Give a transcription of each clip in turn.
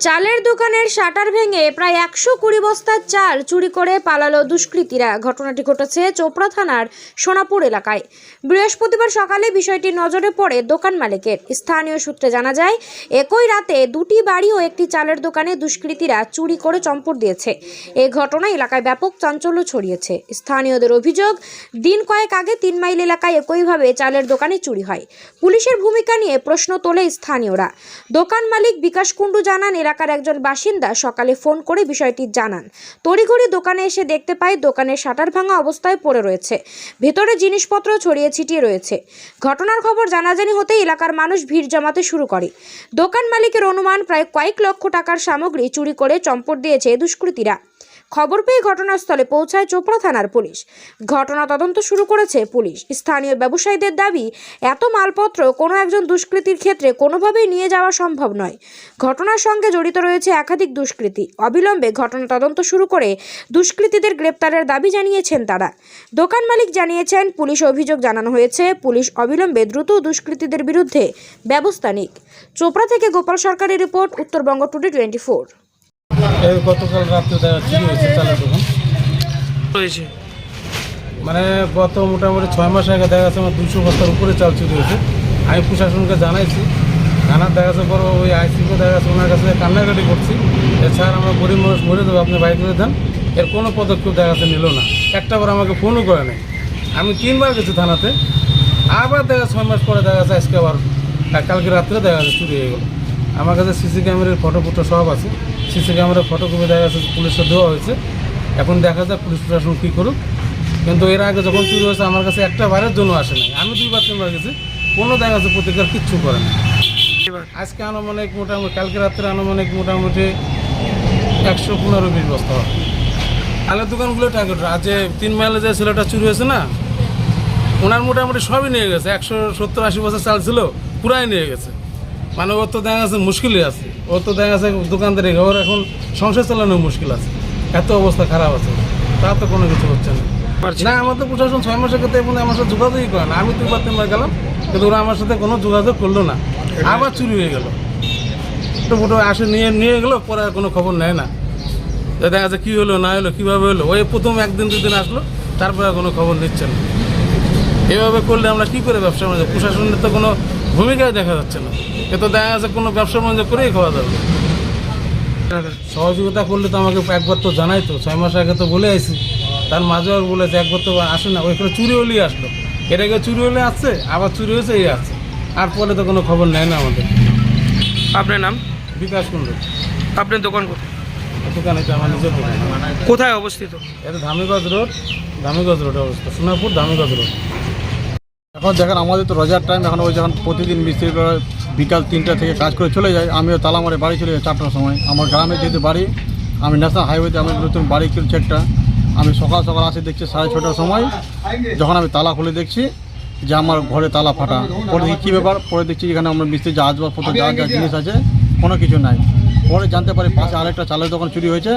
চালের দোকানের শাটার ভেঙে প্রায় একশো কুড়ি বস্তার চাল চুরি করে পালালো দুষ্কৃতীরা। ঘটনাটি ঘটেছে চোপড়া থানার সোনাপুর এলাকায়। বৃহস্পতিবার সকালে বিষয়টি নজরে পড়ে দোকান মালিকের। স্থানীয় সূত্রে জানা যায়, একই রাতে দুটি বাড়ি ও একটি চালের দোকানে দুষ্কৃতীরা চুরি করে চম্পট দিয়েছে। এ ঘটনায় এলাকায় ব্যাপক চাঞ্চল্য ছড়িয়েছে। স্থানীয়দের অভিযোগ, দিন কয়েক আগে তিন মাইল এলাকায় একইভাবে চালের দোকানে চুরি হয়। পুলিশের ভূমিকা নিয়ে প্রশ্ন তোলে স্থানীয়রা। দোকান মালিক বিকাশ কুণ্ডু জানান এলাকার একজন বাসিন্দা সকালে ফোন করে বিষয়টি জানান। তড়িঘড়ি দোকানে এসে দেখতে পায় দোকানের শাটার ভাঙা অবস্থায় পড়ে রয়েছে। ভেতরে জিনিসপত্র ছড়িয়ে ছিটিয়ে রয়েছে। ঘটনার খবর জানাজানি হতে এলাকার মানুষ ভিড় জমাতে শুরু করে। দোকান মালিকের অনুমান, প্রায় কয়েক লক্ষ টাকার সামগ্রী চুরি করে চম্পট দিয়েছে দুষ্কৃতীরা। খবর পেয়ে ঘটনাস্থলে পৌঁছায় চোপড়া থানার পুলিশ। ঘটনা তদন্ত শুরু করেছে পুলিশ। স্থানীয় ব্যবসায়ীদের দাবি, এত মালপত্র কোনো একজন দুষ্কৃতীর ক্ষেত্রে কোনোভাবেই নিয়ে যাওয়া সম্ভব নয়। ঘটনার সঙ্গে জড়িত রয়েছে একাধিক দুষ্কৃতী। অবিলম্বে ঘটনা তদন্ত শুরু করে দুষ্কৃতীদের গ্রেপ্তারের দাবি জানিয়েছেন তারা। দোকান মালিক জানিয়েছেন, পুলিশ অভিযোগ জানানো হয়েছে, পুলিশ অবিলম্বে দ্রুত দুষ্কৃতীদের বিরুদ্ধে ব্যবস্থা নিক। চোপড়া থেকে গোপাল সরকারের report, Uttarbanga today twenty four. গতকাল রাত্রে চুরি হয়েছে চালের দোকান। হয়েছে মানে গত মোটামুটি ছয় মাস আগে দেখা যাচ্ছে আমার দুশো বস্তার উপরে চাল চুরি হয়েছে। আমি প্রশাসনকে জানাইছি। জানার দেখা যাচ্ছে পর ওই আইসিকে দেখা যাচ্ছে ওনার কাছে কান্নাকাটি করছি। এছাড়া আমরা গরিব মানুষ মরে দেবো আপনি বাইক করে দেন। এর কোনো পদক্ষেপ দেখা যাচ্ছে নিল না। একটা বার আমাকে ফোনও করে নেই। আমি তিনবার গেছি থানাতে। আবার দেখা যাচ্ছে ছয় মাস পরে দেখা যাচ্ছে আজকে আবার কালকে রাত্রে দেখা যাচ্ছে চুরি হয়ে গেলো। আমার কাছে সিসি ক্যামেরার ফটো ফটো সব আছে। সিসি ক্যামেরা ফটো কপি দেখা যাচ্ছে পুলিশে দেওয়া হয়েছে। এখন দেখা যাক পুলিশ প্রশাসন কী করুক। কিন্তু এর আগে যখন চুরি হয়েছে, আমার কাছে একটা বারের জন্য আসে নাই। আমি দুইবার তিনবার গেছি, কোনো দেখা যাচ্ছে প্রতিকার কিচ্ছু করে না আজকে আনুমানিক মোটামুটি, কালকে রাত্রে আনুমানিক মোটামুটি একশো পনেরো বিশ বস্তা হবে। আলের দোকানগুলো টার্গেট আর যে তিন মাইলে যে ছেলেটা চুরি হয়েছে না, ওনার মোটামুটি সবই নিয়ে গেছে। একশো সত্তর আশি বছর চাল ছিল, পুরাই নিয়ে গেছে। মানে ওর তো দেখা যাচ্ছে মুশকিলই আছে। ওর তো দেখা যাচ্ছে দোকানদারি ওর এখন সংসার চালানো মুশকিল আছে। এত অবস্থা খারাপ আছে। তা তো কোনো কিছু হচ্ছে না। না আমার তো প্রশাসন ছয় মাসের ক্ষেত্রে এখন আমার সাথে যোগাযোগই করে না। আমি দুবার তিনবার গেলাম কিন্তু ওরা আমার সাথে কোনো যোগাযোগ করল না। আবার চুরি হয়ে গেল। তো মোটামুটি আসে নিয়ে নিয়ে গেলো পরে আর কোনো খবর নেয় না। দেখা যাচ্ছে কী হলো না হলো কীভাবে হলো? ওই প্রথম একদিন দুদিন আসলো তারপরে কোনো খবর নিচ্ছে না। এভাবে করলে আমরা কী করে ব্যবসা প্রশাসনের তো কোনো ভূমিকাই দেখা যাচ্ছে না। এ তো দেখা যাচ্ছে কোনো ব্যবসা বাণিজ্য করেই খাওয়া যাবে। সহযোগিতা করলে তো আমাকে একবার তো জানাই তো ছয় মাস আগে তো বলে আইছি। তার মাঝে আর বলেছে একবার তো আসে না। ওইখানে চুরি হলেই আসলো। এর আগে চুরি হলে আসছে আবার চুরি হয়েছে এই আসছে। আর পরে তো কোনো খবর নেয় না আমাদের। আপনার নাম? বিকাশ কুন্ড। আপনার দোকান কোথায় দোকানে তো আমার নিজের দোকান। কোথায় অবস্থিত? এটা ধামিগঞ্জ রোড। ধামিগঞ্জ রোডে অবস্থা সোনাপুর ধামিগঞ্জ রোড। এখন দেখেন আমাদের তো রোজার টাইম এখন ওই যখন প্রতিদিন মিস্ত্রি বিকাল তিনটা থেকে কাজ করে চলে যায়, আমিও তালামারে বাড়ি চলে যাই চারটার সময়। আমার গ্রামে যেহেতু বাড়ি, আমি ন্যাশনাল হাইওয়েতে আমি নতুন বাড়ি কিনছি একটা। আমি সকাল সকাল আসি দেখছি সাড়ে ছটার সময়, যখন আমি তালা খুলে দেখছি যে আমার ঘরে তালা ফাটা। পরে দেখি কী ব্যাপার? পরে দেখছি এখানে আমরা মিস্ত্রি যা আসবাবপত্র, যা যা জিনিস আছে, কোনো কিছু নাই। পরে জানতে পারি পাশে আরেকটা চালের দোকান চুরি হয়েছে।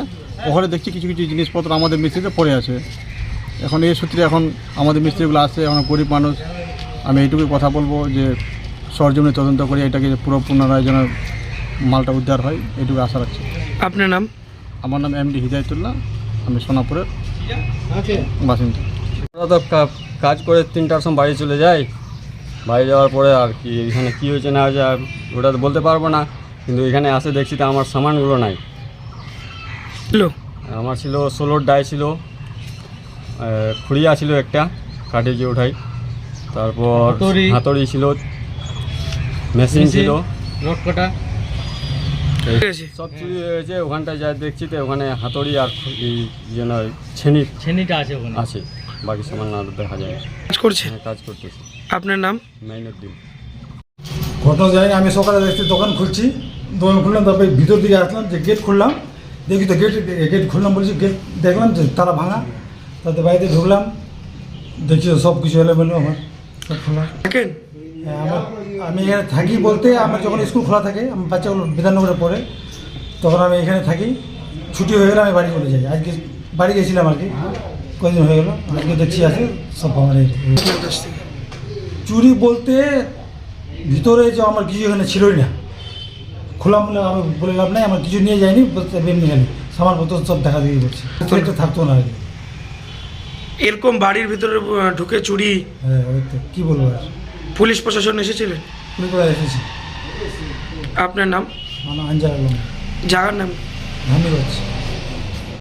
ওখানে দেখছি কিছু কিছু জিনিসপত্র আমাদের মিস্ত্রিতে পড়ে আছে। এখন এই সূত্রে এখন আমাদের মিস্ত্রিগুলো আসছে, এখন গরিব মানুষ। আমি এইটুকুই কথা বলব যে সরজমিনে তদন্ত করে এটাকে পুরো পুনরায় যেন মালটা উদ্ধার হয় এইটুকু আশা রাখছি। আপনার নাম? আমার নাম এমডি হিদায়তুল্লাহ আমি সোনাপুরের বাসিন্দা। আমরা তো কাজ করে তিনটার সময় বাড়ি চলে যাই। বাড়ি যাওয়ার পরে আর কি এখানে কী হয়েছে না হয়েছে আর ওটা তো বলতে পারব না কিন্তু এখানে আসে দেখছি তো আমার সামানগুলো নাই। আমার ছিল ষোলোর ডাই ছিল খুঁড়িয়া ছিল একটা কাঠে যে ওঠাই। তারপর হাতড়ি। ছিল মেশিন ছিল। সব চুরি হয়েছে ওখানটায় যা দেখছি তো ওখানে হাতড়ি আর যেন ছেনি ছেনিটা আছে ওখানে। আছে বাকি সামান দেখা যায় কাজ করছে? হ্যাঁ, কাজ করতেছি। আপনার নাম? মাইনুদ্দিন। ঘটনা জানি আমি সকালে দেখছি দোকান খুলছি দোকান খুললাম তারপরে ভিতর দিকে আসলাম যে গেট খুললাম দেখি তো গেট গেট খুললাম বলছি গেট দেখলাম যে তারা ভাঙা তাতে বাড়িতে ঢুকলাম দেখছি তো সব কিছু এলোমেলো আমার। দেখেন হ্যাঁ, আমি এখানে থাকি বলতে আমার যখন স্কুল খোলা থাকে আমার বাচ্চাগুলো বিধাননগরে পড়ে তখন আমি এখানে থাকি। ছুটি হয়ে গেলে আমি বাড়ি চলে যাই। আজকে বাড়ি গেছিলাম আর কি। কদিন হয়ে গেলো। আজকে দেখছি আছে সব আমার চুরি বলতে ভিতরে যে আমার কিছু এখানে ছিলই না। খোলা মূল্য আমি বলে লাভ নাই আমার কিছু নিয়ে যায়নি বলতে এমনি সামান পত্র সব দেখা দিয়ে করছে থাকতো না আর কি। এরকম বাড়ির ভিতরে ঢুকে চুরি। হ্যাঁ ওই তো কী বলব আর? পুলিশ প্রশাসন এসেছিলেন? এসেছি? আপনার নাম? জাগার আঞ্জার আলম। জায়গার নাম? ধানি করছে